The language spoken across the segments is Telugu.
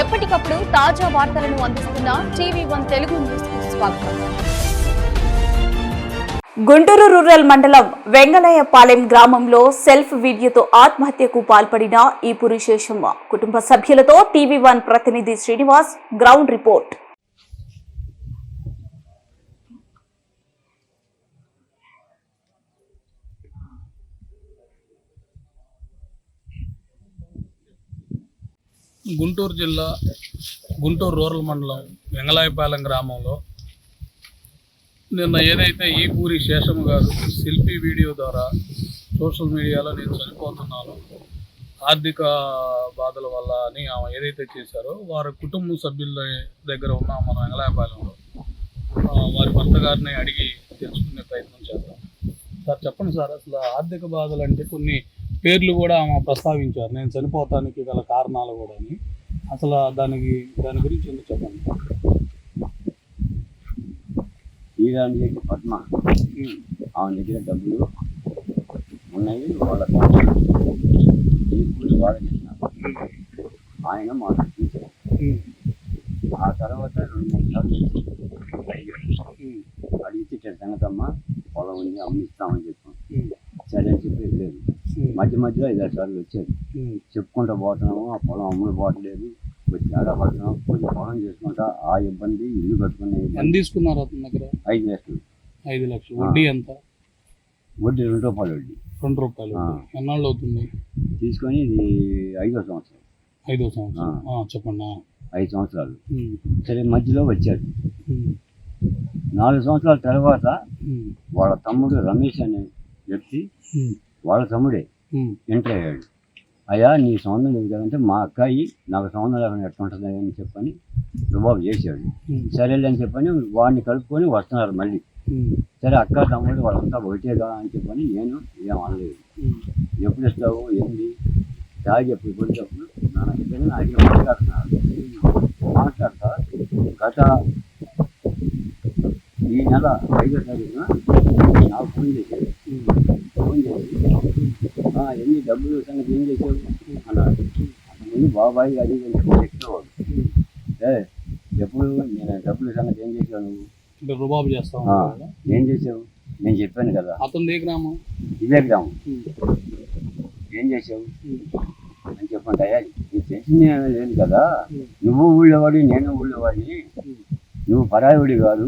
ఎప్పటికప్పుడు తాజా వార్తలను అందిస్తున్న టీవీ వన్ తెలుగు న్యూస్ స్వాగతం. గుంటూరు రూరల్ మండలం వెంగళయ్యపాలెం గ్రామంలో సెల్ఫ్ వీడియోతో ఆత్మహత్యకు పాల్పడిన ఈ పురుషేషమ్మ కుటుంబ సభ్యులతో టీవీ వన్ ప్రతినిధి శ్రీనివాస్ గ్రౌండ్ రిపోర్ట్. గుంటూరు జిల్లా గుంటూరు రూరల్ మండలం వెంగళాయపాలెం గ్రామంలో నిన్న ఏదైతే ఈ పూరి శేషం గారు శిల్పీ వీడియో ద్వారా సోషల్ మీడియాలో నేను చనిపోతున్నాను. ఆర్థిక బాధల వల్ల అని ఆమె ఏదైతే చేశారో వారి కుటుంబ సభ్యుల దగ్గర ఉన్న మన వెంగళాయపాలెంలో వారి భర్త గారిని అడిగి తెలుసుకునే ప్రయత్నం చేద్దాం. సార్ చెప్పండి సార్ అసలు ఆర్థిక బాధలు అంటే కొన్ని పేర్లు కూడా ఆమె ప్రస్తావించారు. నేను చనిపోతానికి గల కారణాలు కూడా అని అసలు దానికి దాని గురించి ఎందుకు చెప్పండి శ్రీరామ్ పద్మ. ఆమె దగ్గర డబ్బులు ఉన్నాయి వాళ్ళ ఆయన తీశారు ఆ తర్వాత రెండు మూడు సార్లు. అడిగితే సంగతమ్మ పొలం ఉంది అమ్మిస్తామని చెప్పాం. సరే అని చెప్పి లేదు. మధ్య మధ్యలో ఐదారు సార్లు వచ్చారు చెప్పుకుంటూ పోతున్నాము ఆ పొలం అమ్ముడు పోవట్లేదు కొంచెం తేడా పడుతున్నాం కొంచెం పొలం చేసుకుంటా ఆ ఇబ్బంది ఇల్లు కట్టుకునే ఎంత తీసుకున్నారు అతని దగ్గర? ఐదు లక్షలు. ఐదు లక్షలు. వడ్డీ ఎంత? వడ్డీ రెండు రూపాయలు వడ్డీ. రెండు రూపాయలు. ఎన్నాళ్ళు అవుతుంది? తీసుకొని ఇది ఐదో సంవత్సరం. ఐదో సంవత్సరం. చెప్పండి. ఐదు సంవత్సరాలు. ఉమ్, సరే మధ్యలో వచ్చాడు. నాలుగు సంవత్సరాల తర్వాత వాళ్ళ తమ్ముడు రమేష్ అనే వ్యక్తి వాళ్ళ తమ్ముడే. ఎంటర్ అయ్యాడు అయ్యా నీ సంబంధం లేదు కదంటే మా అక్కాయి నాకు సంబంధం లేకుండా ఎట్లుంటుంది అని చెప్పని రుబాబు చేశాడు. సరేలే అని చెప్పని వాడిని కలుపుకొని వస్తున్నారు మళ్ళీ. సరే అక్క తమ్ముడు వాళ్ళంతా ఒకటేగా అని చెప్పని నేను ఏం అనలేదు. ఎప్పుడు ఇస్తావు ఏంది? తాగి ఎప్పుడు కొట్టేటప్పుడు నా దగ్గర అడిగి మాట్లాడుతున్నాడు మాట్లాడతా గత ఈ నెల ఐదో తారీఖున నాకు ఫోన్ చేశాడు ఫోన్ చేసి "ఆ, ఎన్ని డబ్బులు సంగతి ఏం చేసావు అన్నాడు. ముందు బాబాయ్ అది చెప్పేవాడు. ఏ ఎప్పుడు నేను డబ్బుల సంగతి ఏం చేసావు నువ్వు? రుబాబు చేస్తా "ఆ, ఉన్నారు కదా. ఏం చేసావు నేను చెప్పాను కదా. అతనిది ఏ గ్రామం? ఇదే గ్రామం. ఏం చేసావు అని చెప్పండి అయ్యా నీకు తెలిసింది లేదు కదా. నువ్వు ఊళ్ళోవాడి నేను ఊళ్ళోవాడి ఉమ్, నువ్వు పరాయుడి కాదు.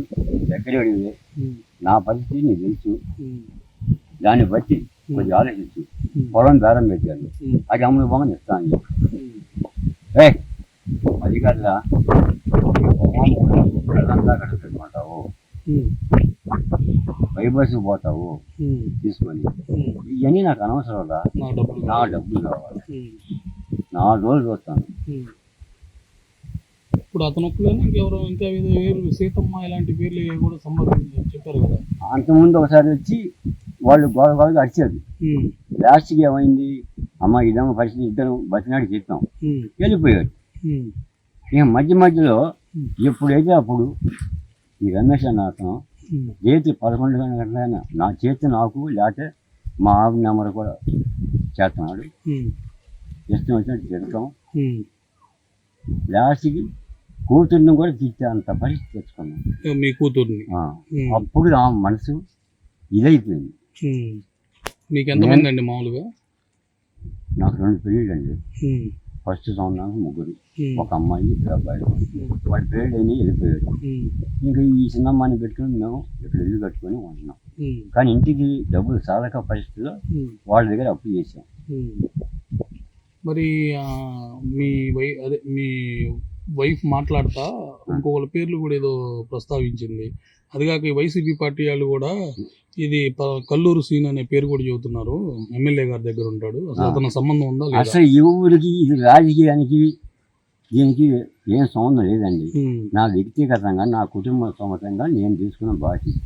ఉమ్, నా పరిస్థితి నీకు తెలుసు. దాన్ని బట్టి కొంచెం ఆలోచించు. పొలం బేరం పెట్టాను అది అమ్ముడు పోమని ఇస్తాను ఏ అది అక్కడ పెట్టుకుంటావు. ఉమ్, బైబస్కి పోతావు. తీసుకొని. ఇవన్నీ నాకు అనవసరం రా నా డబ్బులు. నా కావాలి. నాలుగు రోజులు చూస్తాను. ఇప్పుడు అతను ఒక్కలేనా ఇంకెవరు ఇంకా వేరు సీతమ్మ ఇలాంటి పేర్లు కూడా సంబంధించి చెప్పారు కదా. అంతకుముందు ఒకసారి వచ్చి వాళ్ళు గోడ గోడగా అరిచారు. లాస్ట్కి ఏమైంది? అమ్మ ఇదేమో పరిస్థితి ఇద్దరం బతినాడు వెళ్ళిపోయాడు. ఉమ్, ఇక మధ్య మధ్యలో ఎప్పుడైతే అప్పుడు ఈ రమేష్ అన్న అతను చేతి పదకొండు గంటలైనా నా చేతి నాకు లేకపోతే మా ఆవిడ నెంబర్ కూడా చేస్తున్నాడు. ఇష్టం వచ్చినట్టు తిడతాం ఉమ్. లాస్ట్కి కూతుర్ని కూడా తిట్టే అంత పరిస్థితి తెచ్చుకున్నాం. మీ కూతుర్ని. అప్పుడు ఆ మనసు ఇదైపోయింది. మీకు ఎంతమంది అండి మామూలుగా? నాకు రెండు పెళ్ళిళ్ళు అండి ఫస్ట్ సంవత్సరానికి ముగ్గురు. ఒక అమ్మాయి ఇద్దరు అబ్బాయిలు. ఉమ్, వాడి పెళ్ళి అయినా వెళ్ళిపోయాడు ఇంకా ఈ చిన్న అమ్మాయిని పెట్టుకుని మేము ఇక్కడ ఇల్లు కట్టుకొని ఉంటున్నాం. కానీ ఇంటికి డబ్బులు సాధక పరిస్థితిలో వాళ్ళ దగ్గర అప్పు చేసాం. మరి మీ వై అదే మీ వైఫ్ మాట్లాడతా ఇంకొకళ్ళ పేర్లు కూడా ఏదో ప్రస్తావించింది. అదిగాక ఈ వైసీపీ పార్టీ వాళ్ళు కూడా ఇది కల్లూరు సీన్ అనే పేరు కూడా చెబుతున్నారు. ఎమ్మెల్యే గారి దగ్గర ఉంటాడు. అసలు. అతను సంబంధం ఉందా అసలు ఈ ఊరికి ఇది రాజకీయానికి దీనికి ఏం సంబంధం లేదండి. నా వ్యక్తిగతంగా నా కుటుంబ సమతంగా నేను తీసుకున్న బాధ్యత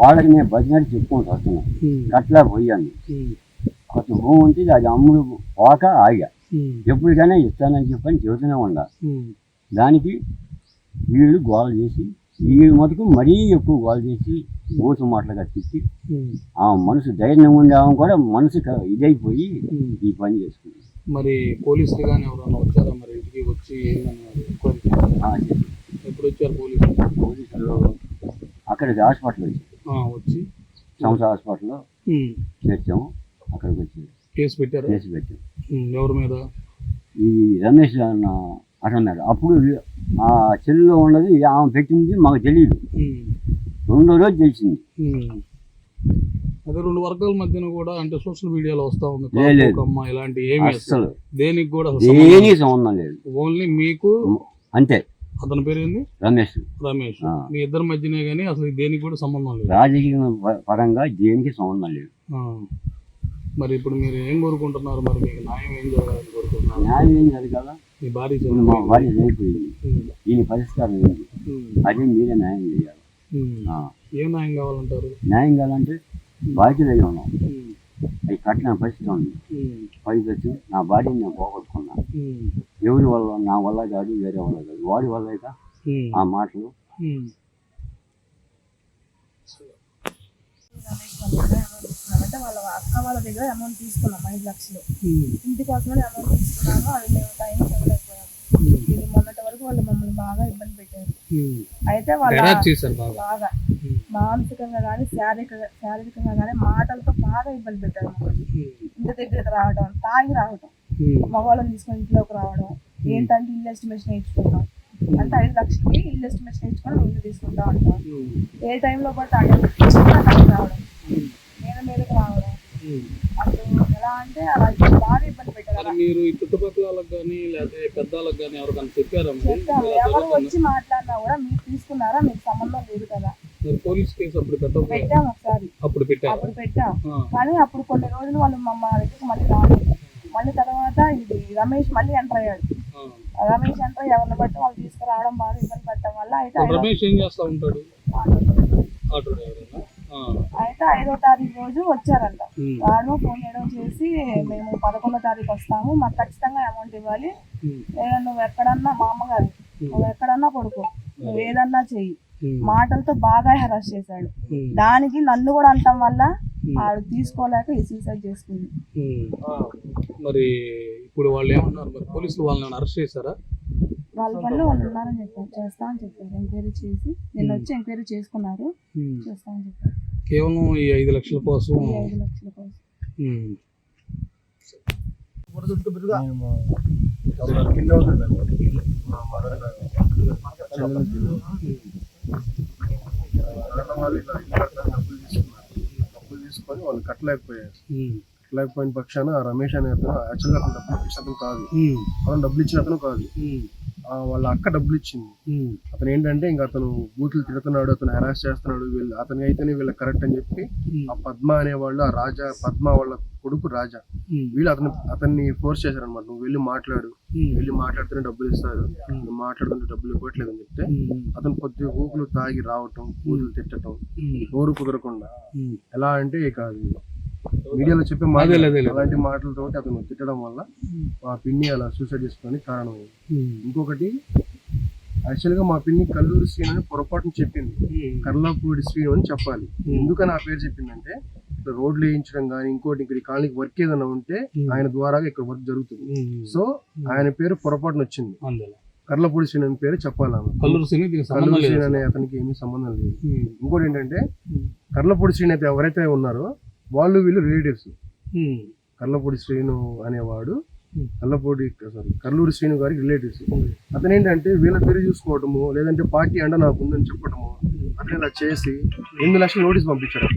వాళ్ళకి నేను బతినట్టు చెప్పుకుంటూ వస్తున్నాను అట్లా పోయాను. కొత్త భూమి ఉంటే అది అమ్ముడు పోక ఆగా. ఉమ్, ఎప్పటికైనా ఇస్తానని చెప్పని చెబుతూనే ఉండా ఉమ్, దానికి వీళ్ళు గోల చేసి వీళ్ళు మటుకు మరీ ఎక్కువ గోల చేసి ఊసు మాటలుగా తిప్పి ఉమ్, ఆ మనసు ధైర్యం ఉండే ఆమె కూడా మనసు ఇదైపోయి. ఈ పని చేసుకుంది. మరి పోలీసులు కానీ ఎవరైనా వచ్చారా? మరి ఇంటికి వచ్చి ఎప్పుడు వచ్చారు పోలీసులు? పోలీసులు అక్కడికి హాస్పిటల్ వచ్చి సంస్థ హాస్పిటల్లో చేర్చాము అక్కడికి వచ్చి కేసు పెట్టారు? కేసు పెట్టాం. ఎవరి మీద? ఈ రమేష్ అన్న అన్నాడు అప్పుడు ఆ చెల్లిలో ఉన్నది ఆమె పెట్టింది మాకు తెలియదు రెండో రోజు తెలిసింది. అదే రెండు వర్గాల మధ్యన కూడా అంటే సోషల్ మీడియాలో వస్తా ఉంది. అమ్మ ఇలాంటి ఏమి అస్సలు. దేనికి కూడా అసలు సంబంధం దేనికి సంబంధం లేదు. ఓన్లీ మీకు అంతే. అతని పేరు ఏంది? రమేష్. రమేష్. మీ ఇద్దరి మధ్యనే కానీ అసలు దేనికి కూడా సంబంధం లేదు. రాజకీయ పరంగా దేనికి సంబంధం లేదు. మరి ఇప్పుడు మీరు ఏం కోరుకుంటున్నారు? మరి మీకు న్యాయం ఏం జరగాలని కోరుకుంటున్నారు? న్యాయం ఏం కాదు కదా? మీ భార్య మా. భార్య చనిపోయింది. దీని పరిష్కారం ఏంటి? అదే మీరే న్యాయం చేయాలి. ఆ, ఏం న్యాయం కావాలంటారు? న్యాయం కావాలంటే బాధ్యత ఉన్నాం. అది కట్టిన పరిస్థితి ఉంది. పైకి వచ్చి నా భార్యని నేను పోగొట్టుకున్నా. ఎవరి వల్ల? నా వల్ల కాదు వేరే వల్ల కాదు. వాడి వల్ల అయితే ఉమ్. అంటే వాళ్ళ అక్క వాళ్ళ దగ్గర అమౌంట్ తీసుకున్నాం ఐదు లక్షలు. ఉమ్, ఇంటి కోసమని అమౌంట్ తీసుకున్నాము అది మేము టైం ఇవ్వలేకపోయాం. ఇది మొన్నటి వరకు వాళ్ళు మమ్మల్ని బాగా ఇబ్బంది పెట్టారు. ఉమ్. అయితే వాళ్ళ బాగా. ఉమ్, మానసికంగా కానీ శారీరక శారీరకంగా కానీ మాటలతో బాగా ఇబ్బంది పెట్టారు మమ్మల్ని. ఇంటి దగ్గరికి రావడం తాగి రావడం మగవాళ్ళని తీసుకొని ఇంట్లోకి రావడం ఏంటంటే ఇల్లు ఎస్టిమేషన్ నేర్చుకుంటాం అంటే ఐదు లక్షలకి ఇల్లు ఎస్టిమేషన్ నేర్చుకొని మేము ఇల్లు తీసుకుంటా ఉంటాం. ఏ టైంలో పడితే టైం రావడం. మీద మీదకి రావడం. అసలు ఎలా అంటే అలా బాగా ఇబ్బంది పెట్టారు మరి ఈ చుట్టుపక్కల కానీ లేకపోతే ఎవరికైనా చెప్పారా. ఎవరు. వచ్చి మాట్లాడినా కూడా మీరు తీసుకున్నారా మీకు సంబంధం లేదు కదా. మీరు పోలీస్ కేసు అప్పుడు పెట్టాం ఒకసారి. అప్పుడు అప్పుడు పెట్టాం ఆ, కానీ అప్పుడు కొన్ని రోజులు వాళ్ళు మా దగ్గరికి మళ్ళీ రాలేదు. మళ్ళీ తర్వాత ఇది రమేష్ మళ్ళీ ఎంటర్ అయ్యాడు. రమేష్ ఎంటర్ ఎవరిని బట్టి వాళ్ళు తీసుకురావడం బాగా ఇబ్బంది పెట్టడం వల్ల అయితే ఇప్పుడు ఐదో- రమేష్ ఏం చేస్తా ఉంటాడు? ఆటో డ్రైవర్ అయితే ఐదో తారీఖు రోజు వచ్చారంట. వాడు ఫోన్ చేయడం చేసి మేము పదకొండో తారీఖు వస్తాము మాకు ఖచ్చితంగా అమౌంట్ ఇవ్వాలి. లేదా నువ్వు ఎక్కడన్నా మా అమ్మగారు నువ్వు ఎక్కడన్నా పడుకో నువ్వు ఏదన్నా చెయ్యి. మాటలతో బాగా హెరాస్ చేశాడు. దానికి నన్ను కూడా అంటాం వల్ల ఆడు తీసుకోలేక ఈ సూసైడ్ చేసుకుంది. మరి ఇప్పుడు వాళ్ళు ఏమన్నారు? మరి పోలీసులు వాళ్ళని అరెస్ట్ చేశారా? వాళ్ళ పనిలో వాళ్ళు ఉన్నారని చెప్పారు. చేస్తా అని చెప్పారు. ఎంక్వైరీ చేసి నిన్న వచ్చి ఎంక్వైరీ చేసుకున్నారు. చేస్తామని చెప్పారు. కేవలం ఈ ఐదు లక్షల కోసం ఐదు లక్షల కోసం. తీసుకొని వాళ్ళు కట్టలేకపోయారు. కట్టలేకపోయిన పక్షాన రమేష్ అనే అతను యాక్చువల్గా అతను డబ్బులు ఇచ్చిన అతను కాదు. అతను డబ్బులు ఇచ్చిన అతను కాదు వాళ్ళ అక్క డబ్బులు ఇచ్చింది. అతను ఏంటంటే ఇంకా అతను బూతులు తిడుతున్నాడు అతను హెరాస్ చేస్తున్నాడు వీళ్ళు అతని అయితేనే వీళ్ళ కరెక్ట్ అని చెప్పి ఆ పద్మ అనేవాళ్ళు ఆ రాజా పద్మ వాళ్ళ కొడుకు రాజా. వీళ్ళు అతను అతన్ని ఫోర్స్ చేశారనమాట నువ్వు వెళ్ళి మాట్లాడు. వెళ్ళి మాట్లాడితేనే డబ్బులు ఇస్తారు నువ్వు మాట్లాడుతుంటే డబ్బులు ఇవ్వట్లేదు అని చెప్తే. అతను కొద్ది ఊపులు తాగి రావటం బూతులు తిట్టడం. నోరు కుదరకుండా. ఎలా అంటే ఇక మీడియాలో చెప్పే మాట అదేలే, అదేలే. అలాంటి మాటలతో అతను తిట్టడం వల్ల మా పిన్ని అలా సూసైడ్ చేసుకోవడానికి కారణం. ఇంకొకటి యాక్చువల్గా మా పిన్ని కల్లూరు శ్రీను అని పొరపాటున చెప్పింది. కర్లాపూడి శ్రీను అని చెప్పాలి. ఎందుకని ఆ పేరు చెప్పిందంటే ఇక్కడ రోడ్లు వేయించడం కానీ ఇంకోటి ఇక్కడ కాలనీకి వర్క్ ఏదైనా ఉంటే ఆయన ద్వారా ఇక్కడ వర్క్ జరుగుతుంది. సో ఆయన పేరు పొరపాటున వచ్చింది. కర్లపూడి శ్రీను అని పేరు చెప్పాలి కల్లూరు శ్రీను అనే అతనికి ఏమీ సంబంధం లేదు. ఇంకోటి ఏంటంటే కర్లపూడి శ్రీను అయితే ఎవరైతే ఉన్నారో వాళ్ళు వీళ్ళు రిలేటివ్స్. కర్లపూడి శ్రీను అనేవాడు. కర్లపూడి సారీ కర్లూరి శ్రీను గారి రిలేటివ్స్ అతను ఏంటంటే వీళ్ళ పేరు చూసుకోవటము లేదంటే పార్టీ అండ నాకు ఉందని చెప్పటము అతను ఇలా చేసి ఎనిమిది లక్షలు నోటీస్ పంపించాడు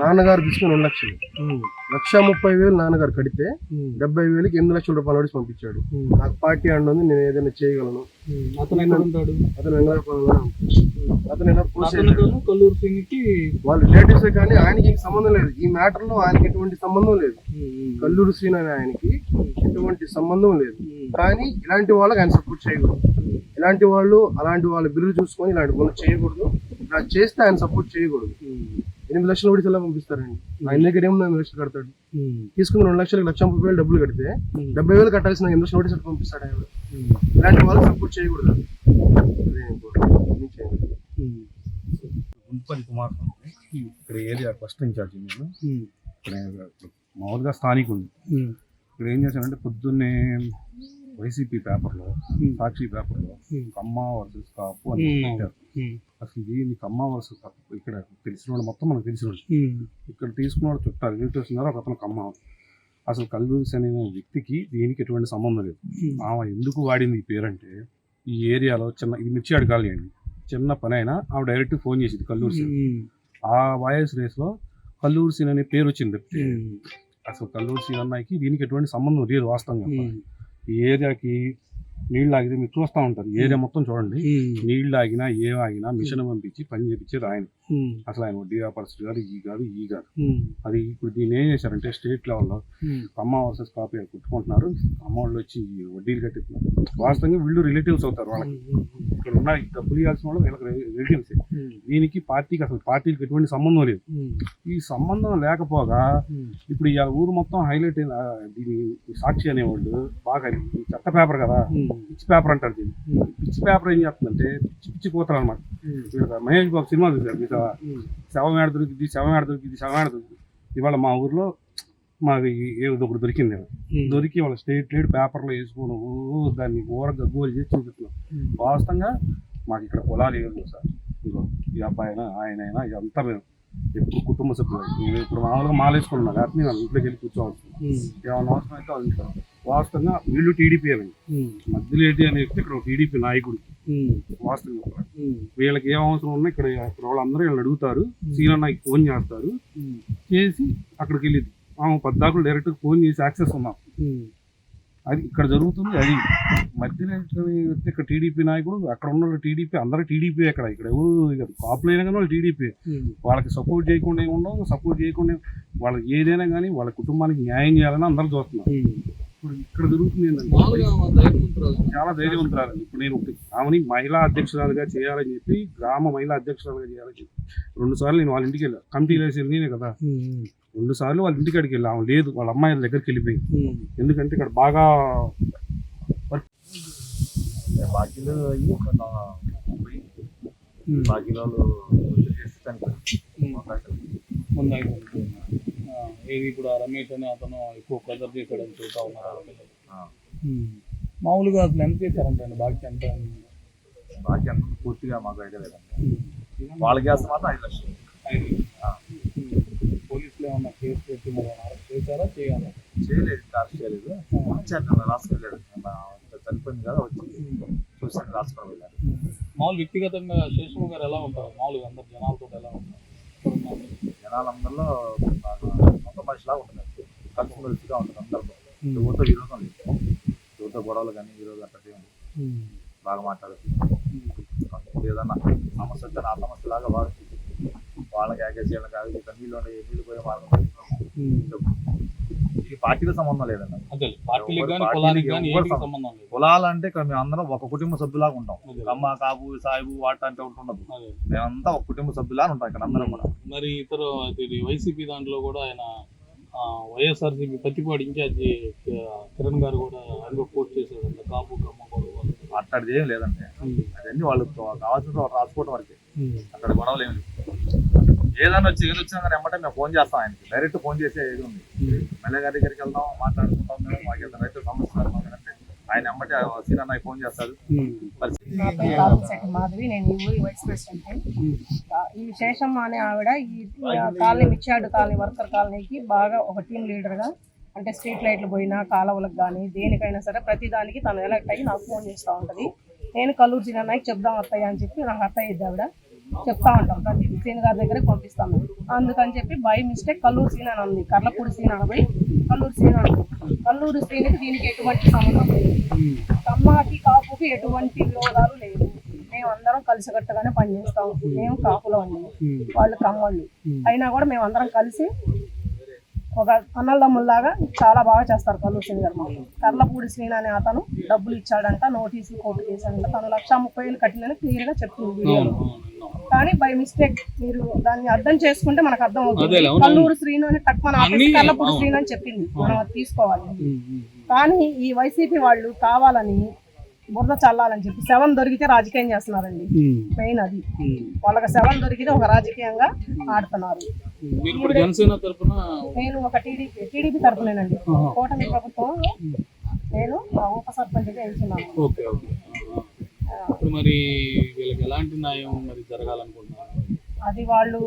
నాన్నగారు తీసుకుని రెండు లక్షలు. లక్ష ముప్పై వేలు నాన్నగారు కడితే. డెబ్బై వేలకి ఎనిమిది లక్షల రూపాయలు నోటీస్ పంపించాడు. నాకు పార్టీ అండ ఉంది నేను ఏదైనా చేయగలను. అతను ఎక్కడ ఉంటాడు? అతను ఉంటాడు. అతను పోస్ట్ కల్లూరు వాళ్ళ రిలేటివ్స్ కానీ ఆయనకి సంబంధం లేదు. ఈ మ్యాటర్లో ఆయనకి ఎటువంటి సంబంధం లేదు. కల్లూరు శ్రీను అనే ఆయనకి ఎటువంటి సంబంధం లేదు. కానీ ఇలాంటి వాళ్ళకి ఆయన సపోర్ట్ చేయకూడదు. ఇలాంటి వాళ్ళు అలాంటి వాళ్ళ బిల్లు చూసుకొని ఇలాంటి పనులు చేయకూడదు. ఇలా చేస్తే ఆయన సపోర్ట్ చేయకూడదు. ఎనిమిది లక్షల నోటీస్ ఎలా పంపిస్తారండి. ఆయన దగ్గర ఏముంది? ఎనిమిది లక్షలు కడతాడు. తీసుకున్న రెండు లక్షలకు లక్ష ముప్పై వేలు డబ్బులు కడితే డెబ్బై వేలు కట్టాల్సిన ఎనిమిది లక్షల నోటీస్ ఎట్లా పంపిస్తాడు ఆయన. ఇలాంటి వాళ్ళకి సపోర్ట్ చేయకూడదు. అదే. గుంపల్లి కుమార్ స్వామి. ఇక్కడ ఏరియా ఫస్ట్ ఇన్ఛార్జ్ నేను. ఇక్కడ మామూలుగా స్థానికుడు ఇక్కడ ఏం చేశానంటే పొద్దున్నే వైసీపీ పేపర్లో సాక్షి పేపర్లో కమ్మ వర్సెస్ కాపు అని పెట్టారు. అసలు దీన్ని కమ్మ వర్సెస్ కాపు? ఇక్కడ తెలిసిన వాళ్ళు మొత్తం మనకు తెలిసిన వాళ్ళు ఇక్కడ తీసుకున్న వాళ్ళు చుట్టాలు. రిలేటివ్స్ ఉన్నారు ఒక అతను కమ్మ. అసలు కల్లూరి అనే వ్యక్తికి దీనికి ఎటువంటి సంబంధం లేదు. ఆమె ఎందుకు వాడింది ఈ పేరంటే ఈ ఏరియాలో చిన్న ఇది మిర్చి అడగాలి అండి. చిన్న పని అయినా ఆమె డైరెక్ట్ ఫోన్ చేసింది కల్లూరు సీన్ ఆ వాయిస్ రేస్లో కల్లూరు సీన్ అనే పేరు వచ్చింది తప్పితే అసలు కల్లూరు సీన్ అన్నాయికి దీనికి ఎటువంటి సంబంధం లేదు వాస్తవంగా. ఈ ఏరియాకి నీళ్ళు ఆగితే మీరు చూస్తూ ఉంటారు. ఏరియా మొత్తం చూడండి. నీళ్ళు ఆగినా ఏం ఆగినా మిషన్ పంపించి పని చేపించేది ఆయన. అసలు ఆయన వడ్డీ వ్యాపారస్తుడు కాదు ఈ కాదు ఈ కాదు అది ఇప్పుడు దీన్ని ఏం చేశారంటే స్టేట్ లెవెల్లో అమ్మ వర్సెస్ కాపీ కుట్టుకుంటున్నారు. అమ్మ వాళ్ళు వచ్చి వడ్డీలు కట్టిస్తున్నారు. వాస్తవంగా వీళ్ళు రిలేటివ్స్ అవుతారు వాళ్ళకి. ఇక్కడ ఉన్న డబ్బులు ఇవ్వాల్సిన వాళ్ళు వీళ్ళకి రిలేటివ్స్. దీనికి పార్టీకి అసలు పార్టీకి ఎటువంటి సంబంధం లేదు. ఈ సంబంధం లేకపోగా ఇప్పుడు ఈ ఊరు మొత్తం హైలైట్ దీని సాక్షి అనేవాళ్ళు బాగా చెత్త పేపర్ కదా. పిచ్చి పేపర్ అంటారు దీన్ని. పిచ్చి పేపర్ ఏం చేస్తుందంటే పిచ్చి పిచ్చి కూతురు అనమాట మహేష్ బాబు సినిమా చూసారు మీకు శవం ఏడ దొరికింది శవం ఏడ దొరికింది శవం ఏడ దొరికింది ఇవాళ మా ఊర్లో మాది ఏదో ఒకటి దొరికింది దొరికి వాళ్ళ స్టేట్ లీడ్ పేపర్లో వేసుకొని ఓ దాన్ని ఊర గగ్గోలు చేసి చూపిస్తున్నాం. వాస్తవంగా మాకు ఇక్కడ పొలాలు ఏమి సార్. ఇదిగో ఈ అబ్బాయి అయినా ఆయన అయినా ఇదంతా మేము ఎప్పుడు కుటుంబ సభ్యులు. నేను ఇప్పుడు మామూలుగా మాలేసుకున్నాను కాబట్టి నేను ఇంట్లోకి వెళ్ళి కూర్చోవచ్చు ఏమైనా అవసరం అయితే వాళ్ళు వాస్తవంగా వీళ్ళు టీడీపీ అని మధ్యలో ఏంటి అని చెప్తే ఇక్కడ టీడీపీ నాయకుడు. వాస్తవంగా. వీళ్ళకి ఏం అవసరం ఉన్నా ఇక్కడ ఇక్కడ వాళ్ళందరూ వీళ్ళని అడుగుతారు. సీనన్నకి ఫోన్ చేస్తారు. చేసి అక్కడికి వెళ్ళింది. ఆమె పద్దాకులు డైరెక్ట్ ఫోన్ చేసి యాక్సెస్ ఉన్నాం అది ఇక్కడ జరుగుతుంది అది. మధ్యలో ఏంటి ఇక్కడ టీడీపీ నాయకుడు అక్కడ ఉన్న టీడీపీ అందరూ టీడీపీ అక్కడ ఇక్కడ ఎవరు కాపులు అయినా కానీ వాళ్ళు టీడీపీ వాళ్ళకి సపోర్ట్ చేయకుండా ఉండవు సపోర్ట్ చేయకుండా వాళ్ళకి ఏదైనా కానీ వాళ్ళ కుటుంబానికి న్యాయం చేయాలని అందరూ చూస్తున్నారు. ఇప్పుడు ఇక్కడ జరుగుతుంది ఏంటంటే ధైర్యవంతురాలు. చాలా ధైర్యవంతురాలు ఇప్పుడు నేను ఒకటి ఆమెని మహిళా అధ్యక్షురాలుగా చేయాలని చెప్పి గ్రామ మహిళా అధ్యక్షురాలుగా చేయాలని చెప్పి. రెండు సార్లు నేను వాళ్ళ ఇంటికి వెళ్ళా. కమిటీ వేసి నేనే కదా. రెండు సార్లు వాళ్ళ ఇంటికి అడిగి వెళ్ళా. ఆమె లేదు. వాళ్ళ అమ్మాయి దగ్గరికి వెళ్ళిపోయింది. ఎందుకంటే ఇక్కడ బాగా బాకీలు బాకీలో ఏది ఇప్పుడు ఆ రమేష్ అనే అతను ఎక్కువ ప్రెజర్ చేశాడని చూస్తా ఉన్నారు. మామూలుగా అసలు ఎంత చేశారంటే బాకీ ఎంత? బాకీ అంత పూర్తిగా మాకు ఐడియా లేదండి. వాళ్ళ గ్యాస్ మాత్రం ఐదు లక్షలు. పోలీసులు ఏమన్నా కేసు పెట్టి మరి చేశారా? చేయాలా చేయలేదు కాస్ట్ చేయలేదు. చేద్దాం రాసుకెళ్ళాడు చనిపోయింది కదా వచ్చి చూసాను రాసుకొని వెళ్ళాడు మామూలు వ్యక్తిగతంగా శేషము గారు ఎలా ఉంటారు? మామూలుగా అందరు జనాలతో ఎలా ఉంటారు? జనాలందరిలో బాగా సొంత మనిషిలా ఉంటుంది కలిసి మెలిసిగా ఉంటుంది అందరితో యువత విరోధం లేదు. యువత గొడవలు కానీ ఈరోజు అట్లా ఏం లేదు. బాగా మాట్లాడుతుంది ఏదన్నా సమస్య వస్తే నా సమస్య లాగా బాగా వాళ్ళకి యాగేజ్ చేయాలి కాదు. ఇక నీళ్ళు నీళ్ళు పోయే మార్గం ఇది పార్టీతో సంబంధం లేదండి. పొలాలంటే ఇక్కడ మేము అందరం ఒక కుటుంబ సభ్యులాగా ఉంటాం. అమ్మ కాపు సాయిబు వాట అంటే ఒకటి ఉండదు. మేమంతా ఒక కుటుంబ సభ్యులాగా ఉంటాం ఇక్కడ అందరం కూడా. మరి ఇతరు ఇది వైసీపీ దాంట్లో కూడా ఆయన ఆ, వైఎస్ఆర్సీపీ పత్తిపాడు ఇన్ఛార్జి కిరణ్ గారు కూడా కూడా పోస్ట్ చేశారు కాపు కమ్మ అట్లాంటిది ఏం లేదండి. అదన్నీ వాళ్ళకి కావాల్సిన వాళ్ళు రాసుకోవడం వరకే. అక్కడ గొడవలు ఏమి ఏదైనా వచ్చి ఏది వచ్చినా కానీ ఎమ్మటే మేము ఫోన్ చేస్తాం ఆయనకి. డైరెక్ట్ ఫోన్ చేసే ఏది ఉంది. ఎమ్మెల్యే గారి దగ్గరికి వెళ్తాం మాట్లాడుకుంటాం మేము మాకు రైతు సమస్య సీన్ అన్నయ్య ఫోన్ రామశెట్టి మాధవి నేను ఈ ఊరి వైస్ ప్రెసిడెంట్ ఈ విశేషం అనే ఆవిడ ఈ కాలనీ మిచ్చాడు కాలనీ వర్కర్ కాలనీకి బాగా ఒక టీం లీడర్గా అంటే స్ట్రీట్ లైట్లు పోయినా కాలువలకు కానీ దేనికైనా సరే ప్రతి దానికి తను ఎలక్ట్ అయ్యి నాకు ఫోన్ చేస్తూ ఉంటుంది. నేను కల్లూరు చిన్నయ్యకి చెప్దాం అత్తయ్య అని చెప్పి నాకు అత్తయ్య ఇద్ది ఆవిడ. చెప్తా ఉంటాం. ప్రతి సీన్ గారి దగ్గరే పంపిస్తాం అందుకని చెప్పి బై మిస్టేక్ కల్లూరు సీన్ అని ఉంది. కర్లపూడి సీన్ అనబోయి కల్లూరు సీన్ అని కల్లూరు సీన్కి దీనికి ఎటువంటి సంబంధం లేదు. అమ్మకి కాపుకి ఎటువంటి విరోధాలు లేవు మేము అందరం కలిసికట్టుగానే పనిచేస్తాం. మేము కాపులో అండి వాళ్ళు కమ్మళ్ళు అయినా కూడా మేము అందరం కలిసి ఒక అన్నదమ్ముల్లాగా చాలా బాగా చేస్తారు కల్లూరు శ్రీని గారు మాకు. కర్లపూడి శ్రీని అనే అతను డబ్బులు ఇచ్చాడంట నోటీసులు కోర్టు కేసాడంట తను లక్ష ముప్పై వేలు కట్టిందని క్లియర్గా చెప్తుంది వీడియోలో. కానీ బై మిస్టేక్ మీరు దాన్ని అర్థం చేసుకుంటే మనకు అర్థం అవుతుంది. కల్లూరు శ్రీను అని మన ఆఫీస్ అవును. శ్రీను అని చెప్పింది మనం అది తీసుకోవాలి. కానీ ఈ వైసీపీ వాళ్ళు కావాలని బురద చల్లాలని చెప్పి సెవెన్ దొరికితే రాజకీయం చేస్తున్నారండి. మెయిన్ అది. వాళ్ళకి సెవెన్ దొరికితే ఒక రాజకీయంగా ఆడుతున్నారు. నేను ఒక టీడీపీ టీడీపీ తరపునేనండి. కూటమి ప్రభుత్వం నేను ఉప సర్పంచ్గా ఓకే. ఇప్పుడు మరి వీళ్ళకి ఎలాంటి న్యాయం మరి జరగాలనుకుంటున్నారు? అది వాళ్ళు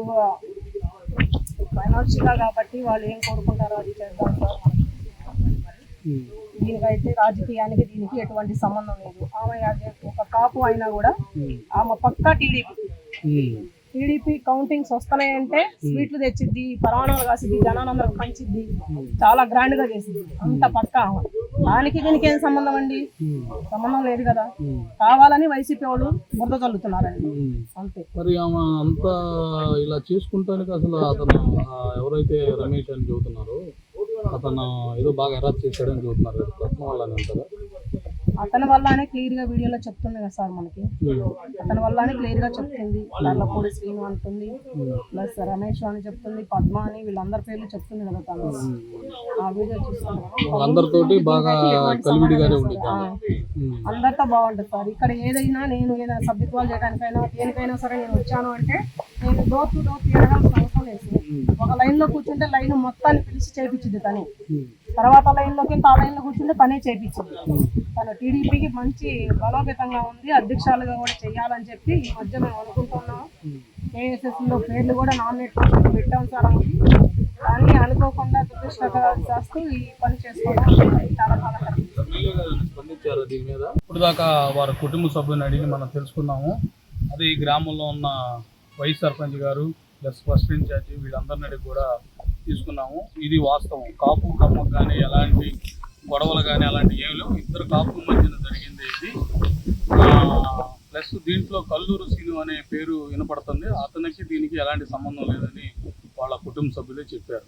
ఫైనాన్షియల్గా కాబట్టి వాళ్ళు ఏం కోరుకుంటారో అది సార్. దీనికైతే రాజకీయానికి దీనికి ఎటువంటి సంబంధం లేదు. ఆమె ఒక కాపు అయినా కూడా ఆమె పక్కా టీడీపీ. టీడీపీ కౌంటింగ్స్ వస్తున్నాయంటే స్వీట్లు తెచ్చిద్ది పరమాణాలు కాసిద్ది జనాలందరికి పంచిద్ది చాలా గ్రాండ్గా చేసిద్ది. అంత పక్క ఆమె. దానికి దీనికి ఏం సంబంధం అండి? సంబంధం లేదు కదా. కావాలని వైసీపీ వాళ్ళు బురద చల్లుతున్నారండి. అంతే. మరి ఆమె అంతా ఇలా చేసుకుంటానికి అసలు అతను ఎవరైతే రమేష్ అని చెబుతున్నారో అతను ఏదో బాగా ఎరాట్ చేశాడని చెబుతున్నారు. వాళ్ళని అంటారా? అతని వల్లనే క్లియర్గా వీడియోలో చెప్తుంది కదా సార్ మనకి. అతని వల్లనే క్లియర్గా చెప్తుంది. నల్లపూడి శ్రీను అంటుంది ప్లస్ రమేష్ అని చెప్తుంది పద్మ అని వీళ్ళందరి పేర్లు చెప్తుంది కదా తను ఆ వీడియో బాగా. ఉమ్. అందరితో బాగుంటుంది సార్. ఇక్కడ ఏదైనా నేను ఏదైనా సభ్యత్వాలు చేయడానికైనా దేనికైనా సరే నేను వచ్చాను అంటే నేను డోర్ టు డోర్ తిరగాల్సిన అవసరం లేదు ఒక లైన్లో కూర్చుంటే లైన్ మొత్తాన్ని పిలిచి చేపించింది తనే. తర్వాత లైన్లోకి ఆ లైన్లో కూర్చుంటే తనే చేపించింది తన టీడీపీకి మంచి బలోపేతంగా ఉంది అధ్యక్షాలుగా కూడా చేయాలని చెప్పి ఈ మధ్య మేము అనుకుంటున్నాం. కేఎస్ఎస్లో పేర్లు కూడా నామినేట్ పెట్టాం సార్ అని కానీ అనుకోకుండా దురదృష్టశాస్తు ఈ పని చేసుకోవడం చాలా బాధాకరం. స్పందించారు దీని మీద? ఇప్పుడు దాకా వారి కుటుంబ సభ్యుని అడిగి మనం తెలుసుకున్నాము. అదే ఈ గ్రామంలో ఉన్న వైస్ సర్పంచ్ గారు ప్లస్ ఫస్ట్ ఇన్ఛార్జి వీళ్ళందరిని అడిగి కూడా తీసుకున్నాము. ఇది వాస్తవం. కాపు కమ్మకు కానీ ఎలాంటి గొడవలు కానీ అలాంటివి ఏమి లేవు. ఇద్దరు కాపుల మధ్యన జరిగింది ఇది. ప్లస్ దీంట్లో కల్లూరు సీను అనే పేరు వినపడుతుంది. అతనికి దీనికి ఎలాంటి సంబంధం లేదని వాళ్ళ కుటుంబ సభ్యులే చెప్పారు.